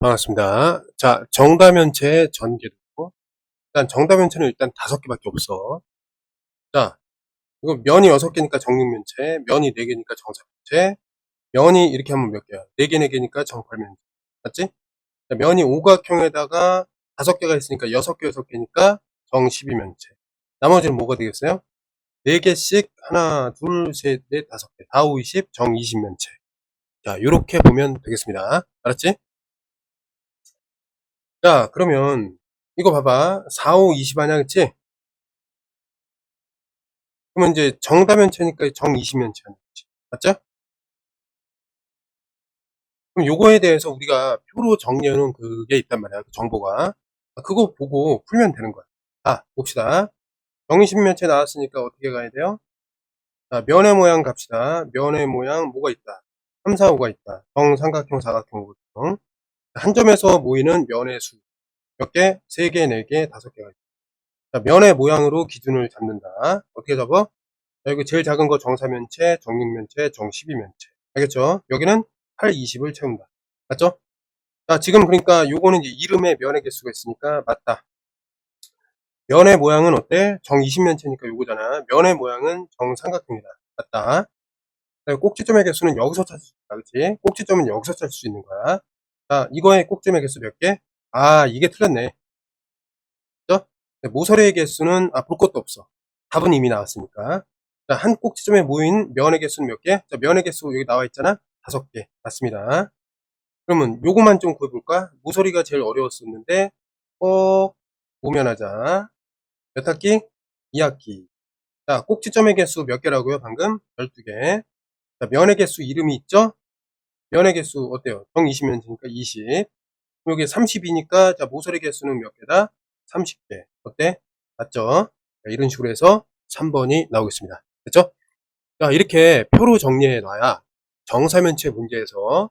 반갑습니다. 자, 정다면체 전개도. 일단 정다면체는 일단 다섯 개밖에 없어. 자, 이거 면이 여섯 개니까 정육면체, 면이 네 개니까 정사면체, 면이 이렇게 하면 몇 개야? 네 개, 네 개니까 정팔면체. 맞지? 자, 면이 오각형에다가 다섯 개가 있으니까 여섯 개, 여섯 개니까 정십이면체. 나머지는 뭐가 되겠어요? 네 개씩 하나, 둘, 셋, 넷, 다섯 개. 다 오이십, 정이십면체. 자, 요렇게 보면 되겠습니다. 알았지? 자, 그러면 이거 봐봐. 4, 5, 20 아냐, 그치? 그러면 이제 정다면체니까 하는 거지. 맞죠? 그럼 요거에 대해서 우리가 표로 정리해놓은 그게 있단 말이야. 그 정보가. 그거 보고 풀면 되는 거야. 자, 봅시다. 정이십면체 나왔으니까 어떻게 가야 돼요? 자, 면의 모양 갑시다. 면의 모양 뭐가 있다? 3, 4, 5가 있다. 정삼각형, 사각형, 오각형. 한 점에서 모이는 면의 수. 몇 개? 3개, 4개, 5개가 있다. 자, 면의 모양으로 기준을 잡는다. 어떻게 잡아? 자, 여기 제일 작은 거 정사면체, 정육면체, 정십이면체. 알겠죠? 여기는 8, 20을 채운다. 맞죠? 자, 지금 그러니까 요거는 이제 이름에 면의 개수가 있으니까 맞다. 면의 모양은 어때? 정 20면체니까 요거잖아. 면의 모양은 정삼각형이다. 맞다. 자, 꼭지점의 개수는 여기서 찾을 수 있다. 그치? 꼭지점은 여기서 찾을 수 있는 거야. 자, 이거의 꼭지점의 개수 몇 개? 아, 이게 틀렸네. 그죠? 모서리의 개수는, 아, 볼 것도 없어. 답은 이미 나왔으니까. 자, 한 꼭지점에 모인 면의 개수는 몇 개? 자, 면의 개수 여기 나와 있잖아. 다섯 개. 맞습니다. 그러면 요거만 좀 구해볼까? 모서리가 제일 어려웠었는데, 꼭 모면하자. 몇 학기? 2학기. 자, 꼭지점의 개수 몇 개라고요? 방금? 12개. 자, 면의 개수 이름이 있죠? 면의 개수 어때요? 정 20면체니까 20. 여기 30이니까 자, 모서리 개수는 몇 개다? 30개. 어때? 맞죠? 자, 이런 식으로 해서 3번이 나오겠습니다. 됐죠? 자, 이렇게 표로 정리해 놔야 정사면체 문제에서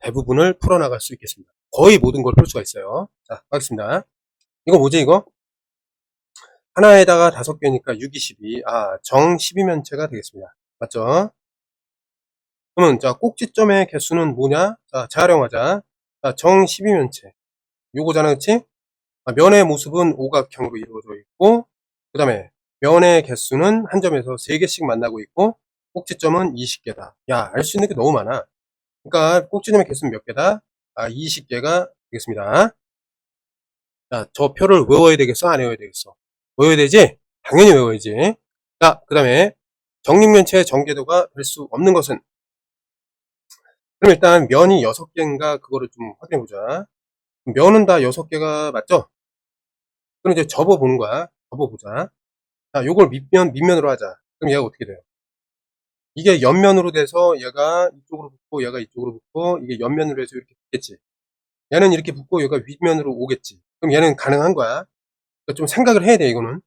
대부분을 풀어나갈 수 있겠습니다. 거의 모든 걸 풀 수가 있어요. 자, 가겠습니다. 이거 뭐지, 이거? 하나에다가 다섯 개니까 6, 2, 12. 아, 정 12면체가 되겠습니다. 맞죠? 그러면, 자, 꼭지점의 개수는 뭐냐? 자, 재활용하자. 자, 정 12면체. 요거잖아, 그치? 아, 면의 모습은 오각형으로 이루어져 있고, 그 다음에 면의 개수는 한 점에서 3개씩 만나고 있고, 꼭지점은 20개다. 야, 알 수 있는 게 너무 많아. 그러니까 꼭지점의 개수는 몇 개다? 아, 20개가 되겠습니다. 자, 저 표를 외워야 되겠어? 안 외워야 되겠어? 외워야 되지? 당연히 외워야지. 자, 그 다음에 정육면체의 정계도가 될 수 없는 것은 그럼 일단 면이 6개인가 그거를 좀 확인해 보자. 면은 다 6개가 맞죠? 그럼 이제 접어 보는 거야. 접어 보자. 자, 요걸 밑면 밑면으로 하자. 그럼 얘가 어떻게 돼요? 이게 옆면으로 돼서 얘가 이쪽으로 붙고 얘가 이쪽으로 붙고 이게 옆면으로 해서 이렇게 붙겠지. 얘는 이렇게 붙고 얘가 윗면으로 오겠지. 그럼 얘는 가능한 거야. 그러니까 좀 생각을 해야 돼, 이거는.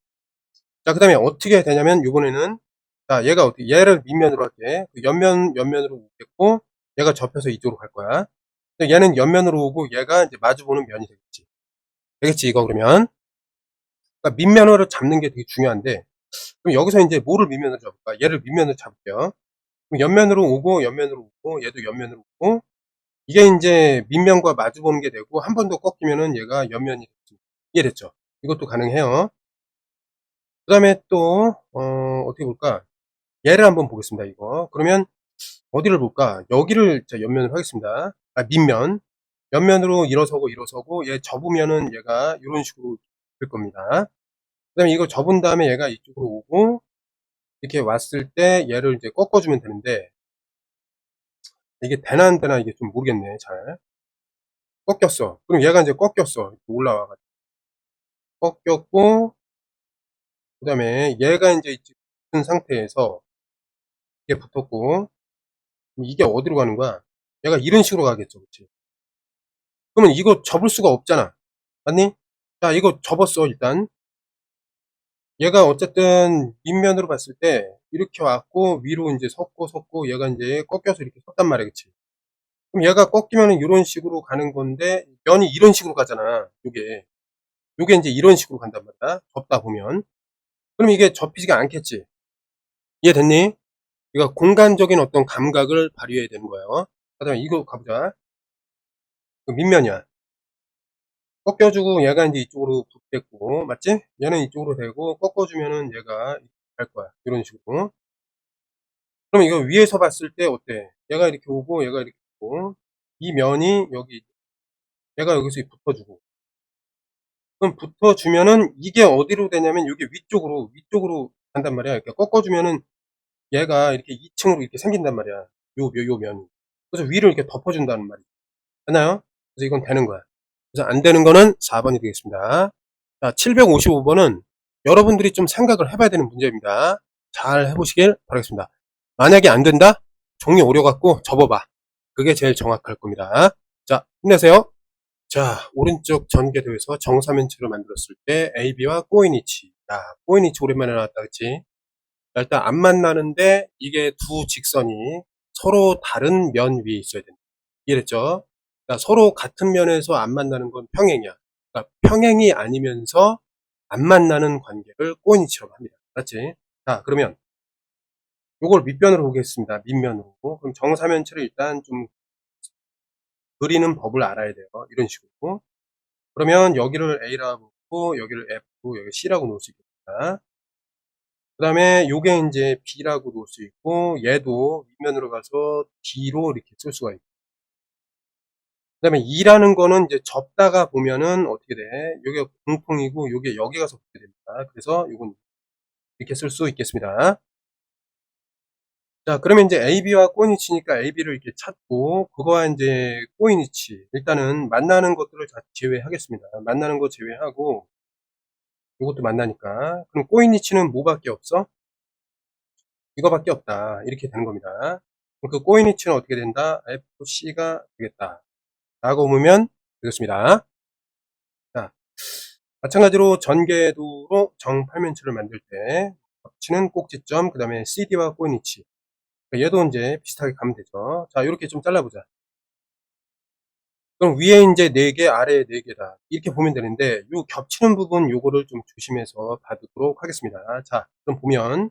자, 그 다음에 어떻게 되냐면, 이번에는, 자, 얘가 어떻게, 얘를 밑면으로 할게. 그 옆면, 옆면으로 오겠고, 얘가 접혀서 이쪽으로 갈 거야. 얘는 옆면으로 오고, 얘가 이제 마주보는 면이 되겠지. 되겠지, 이거 그러면. 그러니까 밑면으로 잡는 게 되게 중요한데, 그럼 여기서 이제 뭐를 밑면으로 잡을까? 얘를 밑면으로 잡을게요. 그럼 옆면으로 오고, 옆면으로 오고, 얘도 옆면으로 오고, 이게 이제 밑면과 마주 보는 게 되고 한 번 더 꺾이면은 얘가 옆면이 됐습니다. 이해됐죠? 이것도 가능해요. 그 다음에 또 어, 어떻게 볼까? 얘를 한번 보겠습니다. 이거 그러면 어디를 볼까? 여기를 자, 옆면을 하겠습니다. 아, 밑면 옆면으로 일어서고 일어서고 얘 접으면은 얘가 이런 식으로 될 겁니다. 그 다음에 이거 접은 다음에 얘가 이쪽으로 오고 이렇게 왔을 때 얘를 이제 꺾어주면 되는데 이게 되나 안 되나 이게 좀 모르겠네 잘 꺾였어 그럼 얘가 이제 꺾였어 올라와가지고 꺾였고 그 다음에 얘가 이제 붙은 상태에서 이게 붙었고 이게 어디로 가는 거야? 얘가 이런 식으로 가겠죠 그치? 그러면 이거 접을 수가 없잖아. 맞니? 자 이거 접었어 일단. 얘가 어쨌든 밑면으로 봤을 때 이렇게 왔고 위로 이제 섰고 섰고 얘가 이제 꺾여서 이렇게 섰단 말이야 그치? 그럼 얘가 꺾이면은 이런 식으로 가는 건데 면이 이런 식으로 가잖아 요게. 요게 이제 이런 식으로 간단 말이야 접다 보면. 그럼 이게 접히지가 않겠지. 이해됐니? 이거 공간적인 어떤 감각을 발휘해야 되는 거예요 그 다음에 이거 가보자 그 밑면이야. 꺾여주고 얘가 이제 이쪽으로 붙겠고, 맞지? 얘는 이쪽으로 되고, 꺾어주면은 얘가 갈 거야. 이런 식으로. 그럼 이거 위에서 봤을 때 어때? 얘가 이렇게 오고, 얘가 이렇게 오고, 이 면이 여기, 얘가 여기서 붙어주고. 그럼 붙어주면은 이게 어디로 되냐면 이게 위쪽으로, 위쪽으로 간단 말이야. 이렇게 꺾어주면은 얘가 이렇게 2층으로 이렇게 생긴단 말이야. 요, 요, 요 면이. 그래서 위를 이렇게 덮어준다는 말이야. 됐나요? 그래서 이건 되는 거야. 그래서 안 되는 거는 4번이 되겠습니다. 자, 755번은 여러분들이 좀 생각을 해봐야 되는 문제입니다. 잘 해보시길 바라겠습니다. 만약에 안 된다? 종이 오려갖고 접어봐. 그게 제일 정확할 겁니다. 자, 힘내세요. 자, 오른쪽 전개도에서 정사면체를 만들었을 때 AB와 꼬인이치. 야, 꼬인이치 오랜만에 나왔다, 그치? 자, 일단 안 만나는데 이게 두 직선이 서로 다른 면 위에 있어야 된다. 이해했죠? 그러니까 서로 같은 면에서 안 만나는 건 평행이야. 그러니까 평행이 아니면서 안 만나는 관계를 꼬인이치라고 합니다. 맞지? 자, 그러면 요걸 밑변으로 보겠습니다. 밑면으로. 그럼 정사면체를 일단 좀 그리는 법을 알아야 돼요. 이런 식으로. 그러면 여기를 A라고 여기를 F, 여기 C라고 놓을 수 있겠다. 그 다음에 요게 이제 B라고 놓을 수 있고 얘도 윗면으로 가서 D로 이렇게 쓸 수가 있고 그 다음에 2라는 거는 이제 접다가 보면은 어떻게 돼? 요게 공통이고 요게 여기 가서 붙게 됩니다. 그래서 요건 이렇게 쓸 수 있겠습니다. 자, 그러면 이제 AB와 꼬인이치니까 AB를 이렇게 찾고, 그거와 이제 꼬인이치. 일단은 만나는 것들을 다 제외하겠습니다. 만나는 거 제외하고, 이것도 만나니까. 그럼 꼬인이치는 뭐밖에 없어? 이거밖에 없다. 이렇게 되는 겁니다. 그 꼬인이치는 어떻게 된다? FC가 되겠다. 라고 보면 되겠습니다. 자, 마찬가지로 전개도로 정팔면체를 만들 때, 겹치는 꼭지점, 그 다음에 CD와 꼬인이치. 얘도 이제 비슷하게 가면 되죠. 자, 이렇게 좀 잘라보자. 그럼 위에 이제 4개, 아래에 4개다. 이렇게 보면 되는데, 요 겹치는 부분 요거를 좀 조심해서 봐두도록 하겠습니다. 자, 그럼 보면,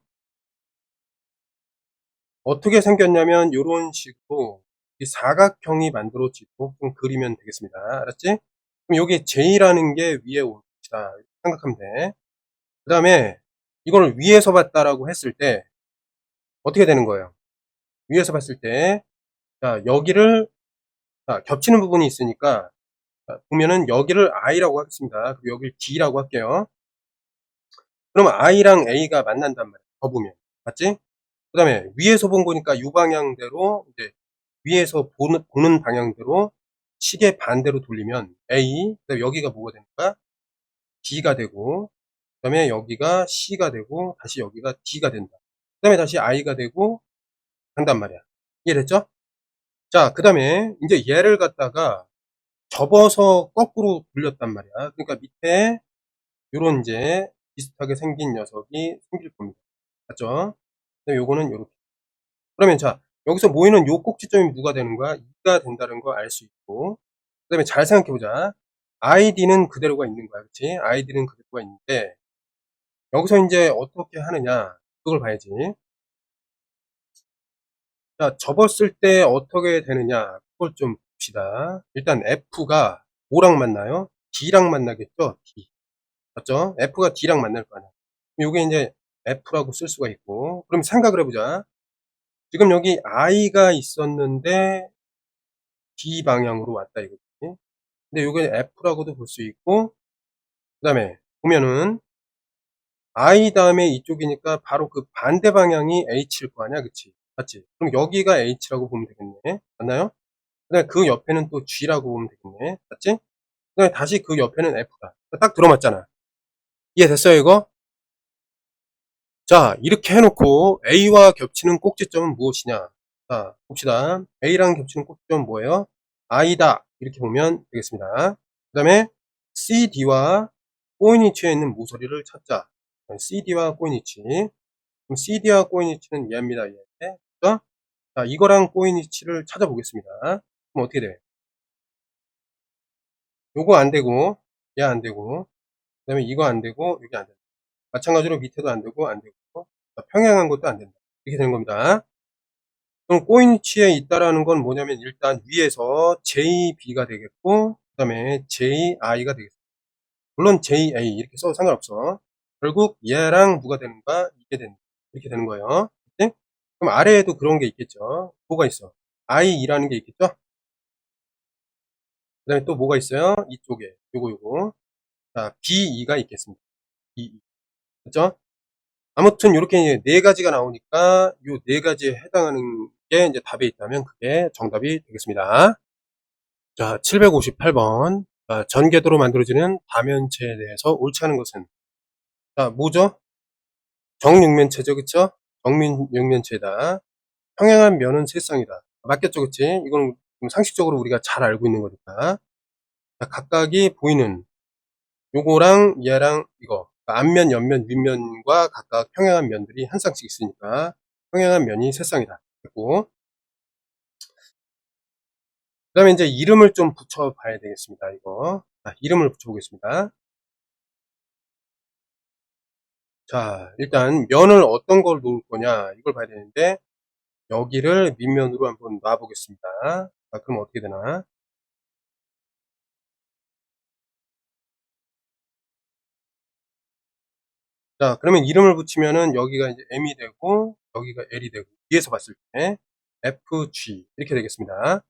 어떻게 생겼냐면, 요런 식으로 이 사각형이 만들어지고 좀 그리면 되겠습니다. 알았지? 그럼 여기 J라는 게 위에 올 것이다. 생각하면 돼. 그 다음에 이걸 위에서 봤다라고 했을 때 어떻게 되는 거예요? 위에서 봤을 때 자, 여기를 자, 겹치는 부분이 있으니까 자, 보면은 여기를 I라고 하겠습니다. 그리고 여기를 D라고 할게요. 그러면 I랑 A가 만난단 말이에요. 더 보면. 맞지? 그 다음에 위에서 본 거니까 이 방향대로 이제 위에서 보는, 보는 방향대로 시계 반대로 돌리면 A, 그다음에 여기가 뭐가 됩니까? D가 되고, 그 다음에 여기가 C가 되고, 다시 여기가 D가 된다. 그 다음에 다시 I가 되고, 한단 말이야. 이해됐죠? 자, 그 다음에 이제 얘를 갖다가 접어서 거꾸로 돌렸단 말이야. 그러니까 밑에 요런 이제 비슷하게 생긴 녀석이 생길 겁니다. 맞죠? 요거는 요렇게. 그러면 자, 여기서 모이는 요 꼭지점이 누가 되는 거야? 2가 된다는 걸알수 있고 그 다음에 잘 생각해보자 id는 그대로가 있는 거야 그치? id는 그대로가 있는데 여기서 이제 어떻게 하느냐 그걸 봐야지 자 접었을 때 어떻게 되느냐 그걸 좀 봅시다 일단 f가 뭐랑 만나요? d랑 만나겠죠? d 맞죠? f가 d랑 만날 거 아니야 요게 이제 f라고 쓸 수가 있고 그럼 생각을 해보자 지금 여기 i가 있었는데 d 방향으로 왔다 이거지. 근데 이게 f라고도 볼 수 있고 그 다음에 보면은 i 다음에 이쪽이니까 바로 그 반대 방향이 h일 거 아니야 그치 맞지 그럼 여기가 h라고 보면 되겠네 맞나요 그 다음에 그 옆에는 또 g라고 보면 되겠네 맞지 그 다음에 다시 그 옆에는 f다 딱 들어맞잖아 이해됐어요 이거 자, 이렇게 해놓고 A와 겹치는 꼭지점은 무엇이냐? 자, 봅시다. A랑 겹치는 꼭지점은 뭐예요? I다. 이렇게 보면 되겠습니다. 그 다음에 CD와 꼬인이치에 있는 모서리를 찾자. CD와 꼬인이치. 그럼 CD와 꼬인이치는 얘입니다. 얘. 그죠? 자, 이거랑 꼬인이치를 찾아보겠습니다. 그럼 어떻게 돼? 요거 안 되고, 얘 안 되고, 그 다음에 이거 안 되고, 여기 안 된다. 마찬가지로 밑에도 안 되고, 안 되고, 평행한 것도 안 된다. 이렇게 되는 겁니다. 그럼 꼬인 위치에 있다라는 건 뭐냐면 일단 위에서 JB가 되겠고 그 다음에 JI가 되겠습니다. 물론 JA 이렇게 써도 상관없어. 결국 얘랑 누가 되는가 이게 되는 이렇게 되는 거예요. 네? 그럼 아래에도 그런 게 있겠죠. 뭐가 있어? I라는 게 있겠죠. 그 다음에 또 뭐가 있어요? 이쪽에 요거 요거 자 BE가 있겠습니다. BE 그죠? 아무튼 이렇게 네 가지가 나오니까 요 네 가지에 해당하는 게 이제 답에 있다면 그게 정답이 되겠습니다. 자, 758번. 자, 전개도로 만들어지는 다면체에 대해서 옳지 않은 것은 자, 뭐죠? 정육면체죠, 그쵸? 정육면체다. 평행한 면은 세쌍이다. 맞겠죠, 그치? 이건 상식적으로 우리가 잘 알고 있는 거니까. 자, 각각이 보이는 요거랑 얘랑 이거 그러니까 앞면, 옆면, 윗면과 각각 평행한 면들이 한 쌍씩 있으니까 평행한 면이 세 쌍이다. 됐고 그 다음에 이제 이름을 좀 붙여봐야 되겠습니다. 이거 자, 이름을 붙여보겠습니다. 자 일단 면을 어떤 걸 놓을 거냐 이걸 봐야 되는데 여기를 밑면으로 한번 놔 보겠습니다. 자, 그럼 어떻게 되나 자, 그러면 이름을 붙이면은 여기가 이제 M이 되고 여기가 L이 되고 위에서 봤을 때 FG 이렇게 되겠습니다.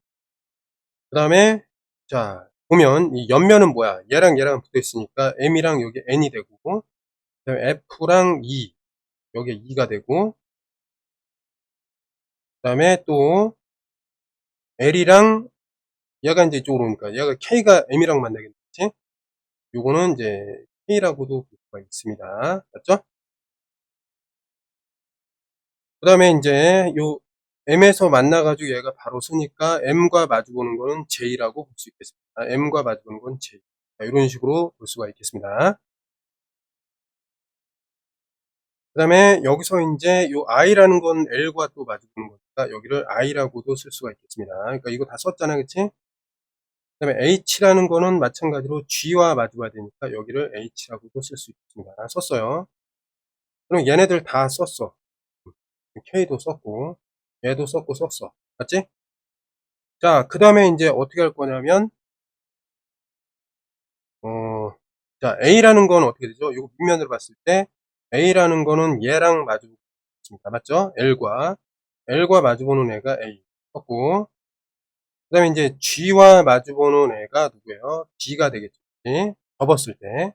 그 다음에 자 보면 이 옆면은 뭐야? 얘랑 얘랑 붙어 있으니까 M이랑 여기 N이 되고 그 다음에 F랑 E 여기 2가 되고 그 다음에 또 L이랑 얘가 이제 이쪽으로 오니까 얘가 K가 M이랑 만나겠지? 요거는 이제 K라고도 볼 수가 있습니다. 맞죠? 그 다음에 이제 요 M에서 만나가지고 얘가 바로 쓰니까 M과 마주보는 거는 J라고 볼 수 있겠습니다. M과 마주보는 건 J. 자, 이런 식으로 볼 수가 있겠습니다. 그 다음에 여기서 이제 요 I라는 건 L과 또 마주보는 거니까 여기를 I라고도 쓸 수가 있겠습니다. 그러니까 이거 다 썼잖아, 그치? 그 다음에 H라는 거는 마찬가지로 G와 마주봐야 되니까 여기를 H라고도 쓸 수 있습니다. 썼어요. 그럼 얘네들 다 썼어. K도 썼고 얘도 썼고 썼어. 맞지? 자, 그 다음에 이제 어떻게 할 거냐면 어, 자, A라는 건 어떻게 되죠? 이거 밑면으로 봤을 때 A라는 거는 얘랑 마주보고 있습니다. 맞죠? L과 L과 마주보는 애가 A 썼고 그 다음에 이제 G와 마주보는 애가 누구예요? B가 되겠죠. 접었을 때.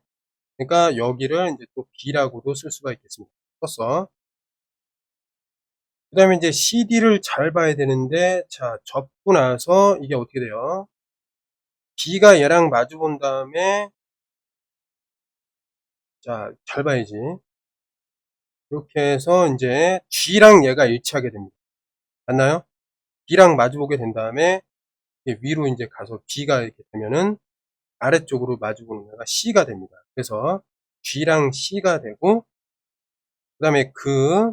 그러니까 여기를 이제 또 B라고도 쓸 수가 있겠습니다. 썼어. 그 다음에 이제 CD를 잘 봐야 되는데, 자, 접고 나서 이게 어떻게 돼요? B가 얘랑 마주 본 다음에, 자, 잘 봐야지. 이렇게 해서 이제 G랑 얘가 일치하게 됩니다. 맞나요? B랑 마주 보게 된 다음에, 위로 이제 가서 B가 이렇게 되면은 아래쪽으로 마주 보는 애가 C가 됩니다. 그래서 G랑 C가 되고, 그 다음에 그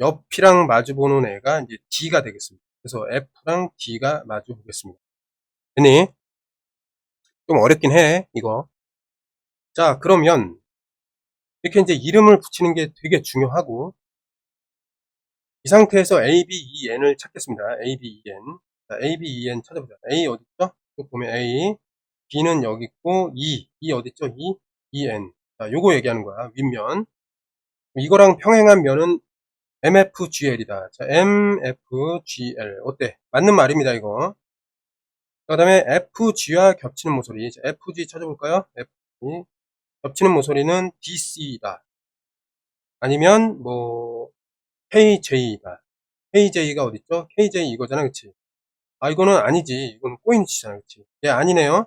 옆이랑 마주보는 애가 이제 D가 되겠습니다. 그래서 F랑 D가 마주 보겠습니다. 됐니? 좀 어렵긴 해, 이거. 자, 그러면 이렇게 이제 이름을 붙이는 게 되게 중요하고 이 상태에서 A, B, E, N을 찾겠습니다. A, B, E, N. 자, A, B, E, N 찾아보자. A 어디 있죠? 또 보면 A, B는 여기 있고 E, E 어디 있죠? E, E, N. 자, 요거 얘기하는 거야. 윗면. 이거랑 평행한 면은 MFGL이다. 자, MFGL. 어때? 맞는 말입니다, 이거. 그 다음에 FG와 겹치는 모서리. 자, FG 찾아볼까요? FG. 겹치는 모서리는 DC이다. 아니면, 뭐, KJ이다. KJ가 어딨죠? KJ 이거잖아, 그치? 아, 이거는 아니지. 이거는 꼬인치잖아, 그치? 예, 아니네요.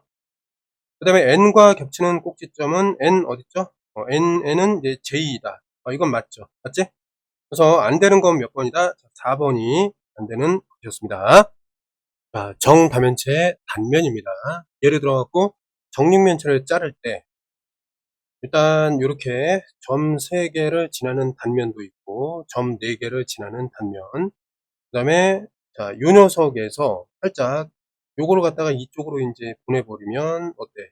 그 다음에 N과 겹치는 꼭지점은 N 어딨죠? 어, N, N은 이제 J이다. 어, 이건 맞죠? 맞지? 그래서 안 되는 건 몇 번이다? 4번이 안 되는 것이었습니다. 자, 정다면체 단면입니다. 예를 들어갖고 정육면체를 자를 때 일단 이렇게 점 3개를 지나는 단면도 있고 점 4개를 지나는 단면 그 다음에 자, 요 녀석에서 살짝 요거를 갖다가 이쪽으로 이제 보내버리면 어때?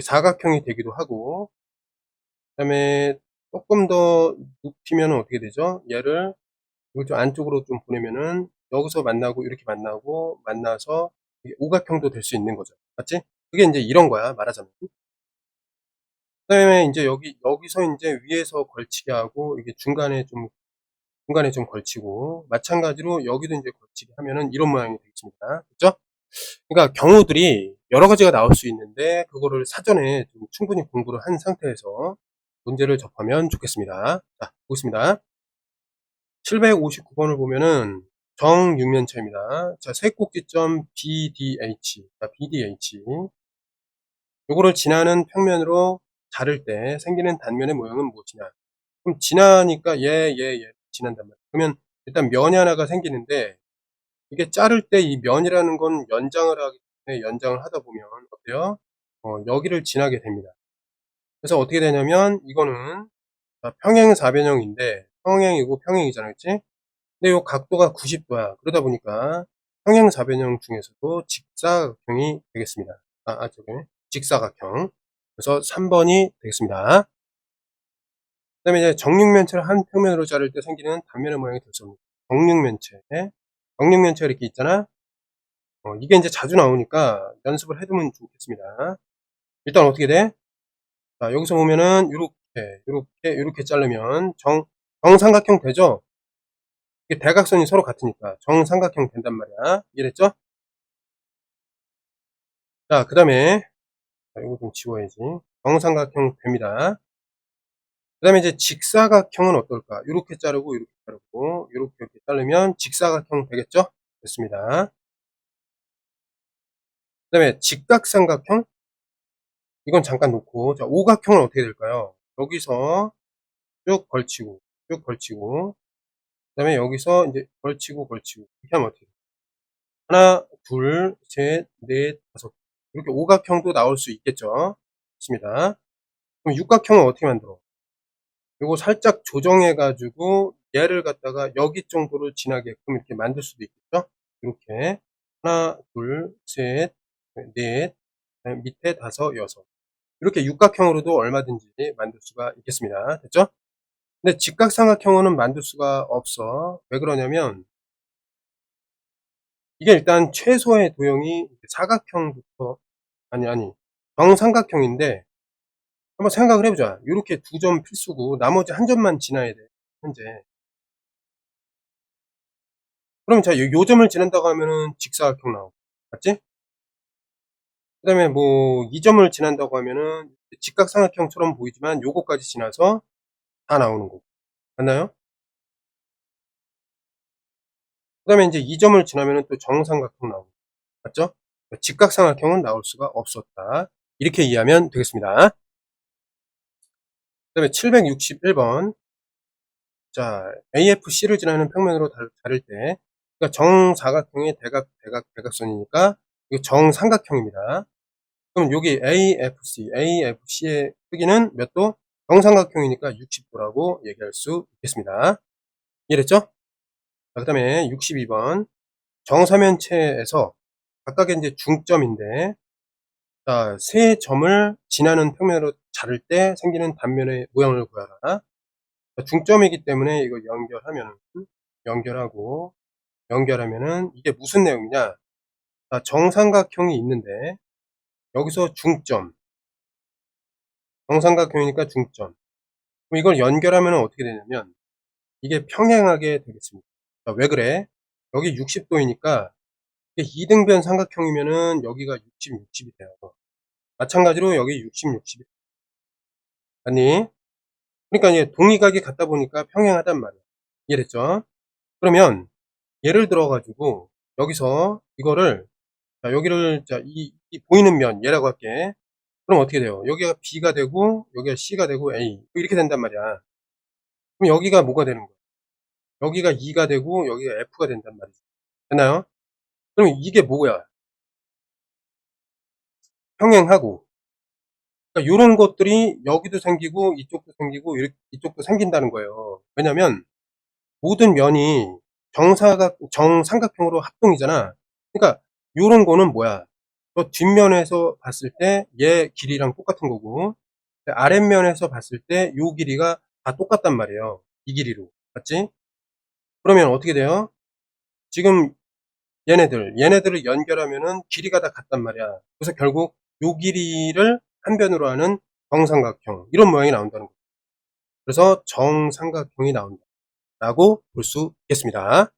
사각형이 되기도 하고 그 다음에 조금 더 눕히면 어떻게 되죠? 얘를 좀 안쪽으로 좀 보내면은 여기서 만나고 이렇게 만나고 만나서 오각형도 될 수 있는 거죠. 맞지? 그게 이제 이런 거야 말하자면. 그다음에 이제 여기 여기서 이제 위에서 걸치게 하고 이게 중간에 좀 중간에 좀 걸치고 마찬가지로 여기도 이제 걸치게 하면은 이런 모양이 되겠습니다. 그죠? 그러니까 경우들이 여러 가지가 나올 수 있는데 그거를 사전에 좀 충분히 공부를 한 상태에서 문제를 접하면 좋겠습니다. 자, 보겠습니다. 759번을 보면은 정육면체입니다. 자, 세 꼭지점 BDH, 자, BDH. 요거를 지나는 평면으로 자를 때 생기는 단면의 모양은 무엇이냐? 그럼 지나니까 얘, 얘, 얘 지난단 말이야. 그러면 일단 면이 하나가 생기는데 이게 자를 때 이 면이라는 건 연장을 하기 때문에 연장을 하다 보면 어때요? 어, 여기를 지나게 됩니다. 그래서 어떻게 되냐면 이거는 자, 평행 사변형인데 평행이고 평행이잖아, 그치? 근데 요 각도가 90도야. 그러다 보니까 평행 사변형 중에서도 직사각형이 되겠습니다. 아, 아 저기 직사각형. 그래서 3번이 되겠습니다. 그 다음에 이제 정육면체를 한 평면으로 자를 때 생기는 단면의 모양이 될 수 없는 정육면체. 정육면체가 이렇게 있잖아. 어, 이게 이제 자주 나오니까 연습을 해두면 좋겠습니다. 일단 어떻게 돼? 자, 여기서 보면은 이렇게, 이렇게, 이렇게 자르면 정, 정삼각형 되죠? 이게 대각선이 서로 같으니까 정삼각형 된단 말이야. 이해됐죠? 자, 그 다음에 이거 좀 지워야지. 정삼각형 됩니다. 그 다음에 이제 직사각형은 어떨까? 이렇게 자르고 이렇게 자르고 이렇게 이렇게 자르면 직사각형 되겠죠? 됐습니다. 그 다음에 직각삼각형 이건 잠깐 놓고 자 오각형은 어떻게 될까요? 여기서 쭉 걸치고 쭉 걸치고 그 다음에 여기서 이제 걸치고 걸치고 이렇게 하면 어떻게 돼요? 하나 둘 셋 넷 다섯 이렇게 오각형도 나올 수 있겠죠? 좋습니다. 그럼 육각형은 어떻게 만들어? 요거 살짝 조정해 가지고 얘를 갖다가 여기 정도로 지나게끔 이렇게 만들 수도 있겠죠? 이렇게 하나 둘 셋 넷 밑에 다섯 여섯 이렇게 육각형으로도 얼마든지 만들 수가 있겠습니다. 됐죠? 근데 직각삼각형은 만들 수가 없어. 왜 그러냐면 이게 일단 최소의 도형이 사각형부터 아니 아니 정삼각형인데 한번 생각을 해보자. 이렇게 두 점 필수고 나머지 한 점만 지나야 돼. 현재. 그럼 자, 요, 점을 지난다고 하면은 직사각형 나오고. 맞지? 그 다음에 뭐, 이 점을 지난다고 하면은 직각삼각형처럼 보이지만 요거까지 지나서 다 나오는 거고. 맞나요? 그 다음에 이제 이 점을 지나면은 또 정삼각형 나오고. 맞죠? 직각삼각형은 나올 수가 없었다. 이렇게 이해하면 되겠습니다. 그 다음에 761번. 자, AFC를 지나는 평면으로 자를 때, 그러니까 정사각형의 대각, 대각, 대각선이니까, 이거 정삼각형입니다. 그럼 여기 AFC, AFC의 크기는 몇 도? 정삼각형이니까 60도라고 얘기할 수 있겠습니다. 이해됐죠? 자, 그 다음에 62번. 정사면체에서 각각의 이제 중점인데, 자, 세 점을 지나는 평면으로 자를 때 생기는 단면의 모양을 구하라. 중점이기 때문에 이거 연결하면 연결하고 연결하면은 이게 무슨 내용이냐? 자, 정삼각형이 있는데 여기서 중점 정삼각형이니까 중점 그럼 이걸 연결하면 어떻게 되냐면 이게 평행하게 되겠습니다. 자, 왜 그래? 여기 60도이니까 이게 2등변 삼각형이면은 여기가 60, 60이 돼요. 마찬가지로 여기 60, 60이 아니 그러니까 이제 동의각이 같다 보니까 평행하단 말이야. 이해됐죠? 그러면 예를 들어 가지고 여기서 이거를 자, 여기를, 자, 이, 이 보이는 면, 얘라고 할게. 그럼 어떻게 돼요? 여기가 B가 되고, 여기가 C가 되고, A. 이렇게 된단 말이야. 그럼 여기가 뭐가 되는 거야? 여기가 2가 되고, 여기가 F가 된단 말이죠. 됐나요? 그럼 이게 뭐야? 평행하고. 그러니까 이런 것들이 여기도 생기고, 이쪽도 생기고, 이쪽도 생긴다는 거예요. 왜냐면, 모든 면이 정사각, 정삼각형으로 합동이잖아. 그러니까, 요런 거는 뭐야? 저 뒷면에서 봤을 때 얘 길이랑 똑같은 거고 아랫면에서 봤을 때 요 길이가 다 똑같단 말이에요. 이 길이로. 맞지? 그러면 어떻게 돼요? 지금 얘네들, 얘네들을 연결하면은 길이가 다 같단 말이야. 그래서 결국 요 길이를 한 변으로 하는 정삼각형 이런 모양이 나온다는 거예요. 그래서 정삼각형이 나온다. 라고 볼 수 있겠습니다.